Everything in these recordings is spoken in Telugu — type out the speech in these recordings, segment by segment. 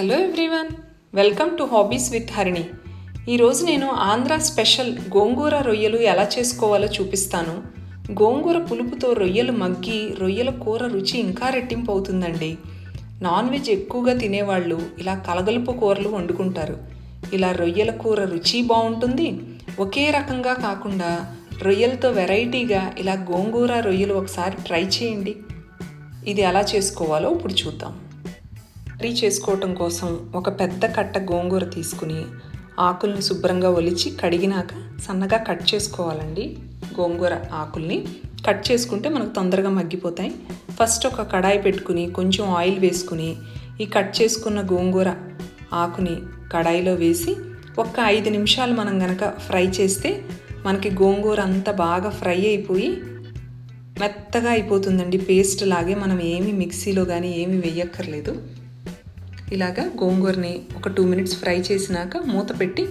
Hello everyone welcome to hobbies with Harini ఈరోజు నేను ఆంధ్ర స్పెషల్ గోంగూర రొయ్యలు ఎలా చేసుకోవాలో చూపిస్తాను. గోంగూర పులుపుతో రొయ్యలు మగ్గి రొయ్యల కూర రుచి ఇంకా రెట్టింపు అవుతుందండి నాన్ వెజ్ ఎక్కువగా తినేవాళ్ళు ఇలా కలగలుపు కూరలు వండుకుంటారు. ఇలా రొయ్యల కూర రుచి బాగుంటుంది. ఒకే రకంగా కాకుండా రొయ్యలతో వెరైటీగా ఇలా గోంగూర రొయ్యలు ఒకసారి ట్రై చేయండి. ఇది ఎలా చేసుకోవాలో ఇప్పుడు చూద్దాం. కర్రీ చేసుకోవటం కోసం ఒక పెద్ద కట్ట గోంగూర తీసుకుని ఆకుల్ని శుభ్రంగా ఒలిచి కడిగినాక సన్నగా కట్ చేసుకోవాలండి. గోంగూర ఆకుల్ని కట్ చేసుకుంటే మనకు తొందరగా మగ్గిపోతాయి. ఫస్ట్ ఒక కడాయి పెట్టుకుని కొంచెం ఆయిల్ వేసుకుని ఈ కట్ చేసుకున్న గోంగూర ఆకుని కడాయిలో వేసి ఒక్క ఐదు నిమిషాలు మనం గనక ఫ్రై చేస్తే మనకి గోంగూర అంతా బాగా ఫ్రై అయిపోయి మెత్తగా అయిపోతుందండి. పేస్ట్ లాగే మనం ఏమి మిక్సీలో కానీ ఏమి వేయక్కర్లేదు. ఇలాగా గోంగూరని ఒక టూ మినిట్స్ ఫ్రై చేసినాక మూత పెట్టి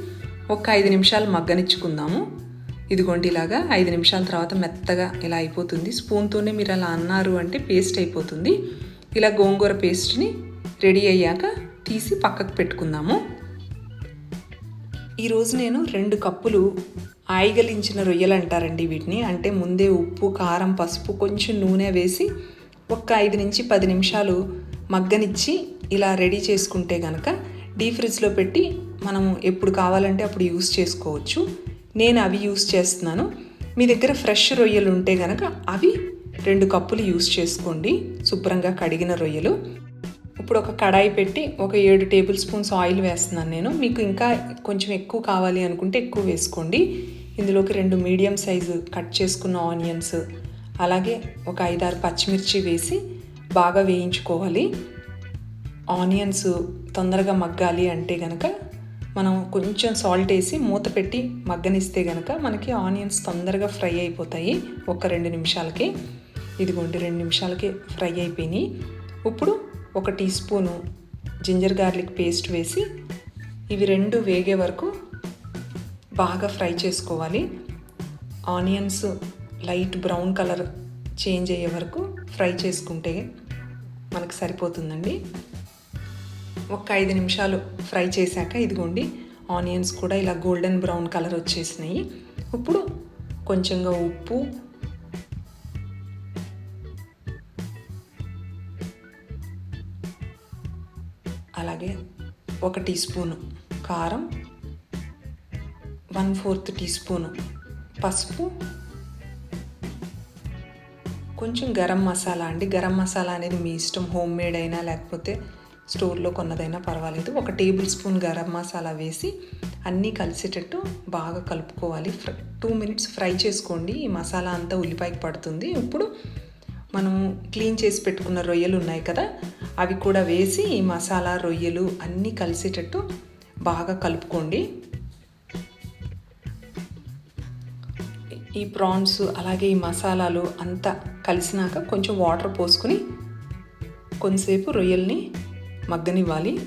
ఒక ఐదు నిమిషాలు మగ్గనిచ్చుకుందాము. ఇదిగోండి ఇలాగా ఐదు నిమిషాల తర్వాత మెత్తగా ఇలా అయిపోతుంది. స్పూన్తోనే మీరు అలా అన్నారు అంటే పేస్ట్ అయిపోతుంది. ఇలా గోంగూర పేస్ట్ని రెడీ అయ్యాక తీసి పక్కకు పెట్టుకుందాము. ఈరోజు నేను రెండు కప్పులు ఆయిగలించిన రొయ్యలు అంటారండి వీటిని. అంటే ముందే ఉప్పు కారం పసుపు కొంచెం నూనె వేసి ఒక ఐదు నుంచి పది నిమిషాలు మగ్గనిచ్చి ఇలా రెడీ చేసుకుంటే కనుక డీ ఫ్రిడ్జ్లో పెట్టి మనం ఎప్పుడు కావాలంటే అప్పుడు యూస్ చేసుకోవచ్చు. నేను అవి యూస్ చేస్తున్నాను. మీ దగ్గర ఫ్రెష్ రొయ్యలు ఉంటే కనుక అవి రెండు కప్పులు యూస్ చేసుకోండి. శుభ్రంగా కడిగిన రొయ్యలు. ఇప్పుడు ఒక కడాయి పెట్టి ఒక ఏడు టేబుల్ స్పూన్స్ ఆయిల్ వేస్తున్నాను నేను. మీకు ఇంకా కొంచెం ఎక్కువ కావాలి అనుకుంటే ఎక్కువ వేసుకోండి. ఇందులోకి రెండు మీడియం సైజు కట్ చేసుకున్న ఆనియన్స్ అలాగే ఒక ఐదారు పచ్చిమిర్చి వేసి బాగా వేయించుకోవాలి. ఆనియన్స్ తొందరగా మగ్గాలి అంటే కనుక మనం కొంచెం సాల్ట్ వేసి మూత పెట్టి మగ్గనిస్తే కనుక మనకి ఆనియన్స్ తొందరగా ఫ్రై అయిపోతాయి. ఒక రెండు నిమిషాలకి. ఇదిగోండి రెండు నిమిషాలకి ఫ్రై అయిపోయినాయి. ఇప్పుడు ఒక teaspoon ginger garlic paste వేసి ఇవి రెండు వేగే వరకు బాగా ఫ్రై చేసుకోవాలి. Onions light brown colour change అయ్యే వరకు ఫ్రై చేసుకుంటే మనకు సరిపోతుందండి. ఒక ఐదు నిమిషాలు ఫ్రై చేశాక ఇదిగోండి ఆనియన్స్ కూడా ఇలా గోల్డెన్ బ్రౌన్ కలర్ వచ్చేసినాయి. ఇప్పుడు కొంచెంగా ఉప్పు అలాగే ఒక టీ స్పూను కారం వన్ ఫోర్త్ టీ స్పూను పసుపు కొంచెం గరం మసాలా అండి. గరం మసాలా అనేది మీ ఇష్టం హోమ్ మేడ్ అయినా లేకపోతే స్టోర్లో కొన్నదైనా పర్వాలేదు. ఒక టేబుల్ స్పూన్ గరం మసాలా వేసి అన్నీ కలిసేటట్టు బాగా కలుపుకోవాలి. టూ మినిట్స్ ఫ్రై చేసుకోండి. ఈ మసాలా అంతా ఉల్లిపాయకి పడుతుంది. ఇప్పుడు మనం క్లీన్ చేసి పెట్టుకున్న రొయ్యలు ఉన్నాయి కదా అవి కూడా వేసి ఈ మసాలా రొయ్యలు అన్నీ కలిసేటట్టు బాగా కలుపుకోండి. ఈ ప్రాన్స్ అలాగే ఈ మసాలాలు అంతా కలిసినాక కొంచెం వాటర్ పోసుకుని కొంతసేపు రొయ్యల్ని మగ్గనివ్వాలి.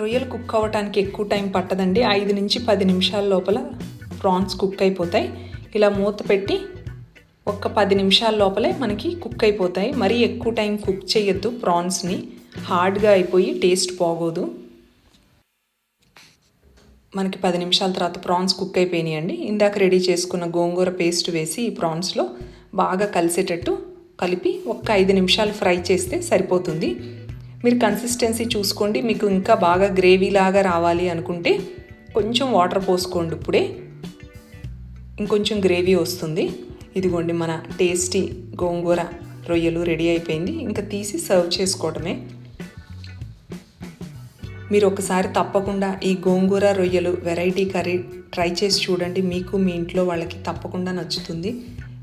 రొయ్యలు కుక్ అవ్వటానికి ఎక్కువ టైం పట్టదండి. ఐదు నుంచి పది నిమిషాల లోపల ప్రాన్స్ కుక్ అయిపోతాయి. ఇలా మూత పెట్టి ఒక్క పది నిమిషాల లోపలే మనకి కుక్ అయిపోతాయి. మరీ ఎక్కువ టైం కుక్ చేయొద్దు ప్రాన్స్ని హార్డ్గా అయిపోయి టేస్ట్ బాగోదు మనకి పది నిమిషాల తర్వాత ప్రాన్స్ కుక్ అయిపోయినాయండి. ఇందాక రెడీ చేసుకున్న గోంగూర పేస్ట్ వేసి ఈ ప్రాన్స్లో బాగా కలిసేటట్టు కలిపి ఒక్క ఐదు నిమిషాలు ఫ్రై చేస్తే సరిపోతుంది. మీరు కన్సిస్టెన్సీ చూసుకోండి. మీకు ఇంకా బాగా గ్రేవీ లాగా రావాలి అనుకుంటే కొంచెం వాటర్ పోసుకోండి ఇప్పుడే. ఇంకొంచెం గ్రేవీ వస్తుంది. ఇదిగోండి మన టేస్టీ గోంగూర రొయ్యలు రెడీ అయిపోయింది. ఇంకా తీసి సర్వ్ చేసుకోవడమే మీరు ఒకసారి తప్పకుండా ఈ గోంగూర రొయ్యలు వెరైటీ కర్రీ ట్రై చేసి చూడండి. మీకు మీ ఇంట్లో వాళ్ళకి తప్పకుండా నచ్చుతుంది.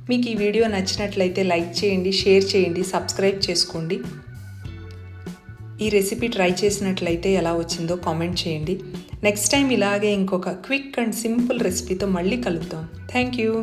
మీకు ఈ వీడియో నచ్చినట్లయితే లైక్ చేయండి షేర్ చేయండి సబ్స్క్రైబ్ చేసుకోండి. ఈ రెసిపీ ట్రై చేసినట్లయితే ఎలా వచ్చిందో కామెంట్ చేయండి. నెక్స్ట్ టైం ఇలాగే ఇంకొక క్విక్ అండ్ సింపుల్ రెసిపీతో మళ్ళీ కలుద్దాం. Thank you.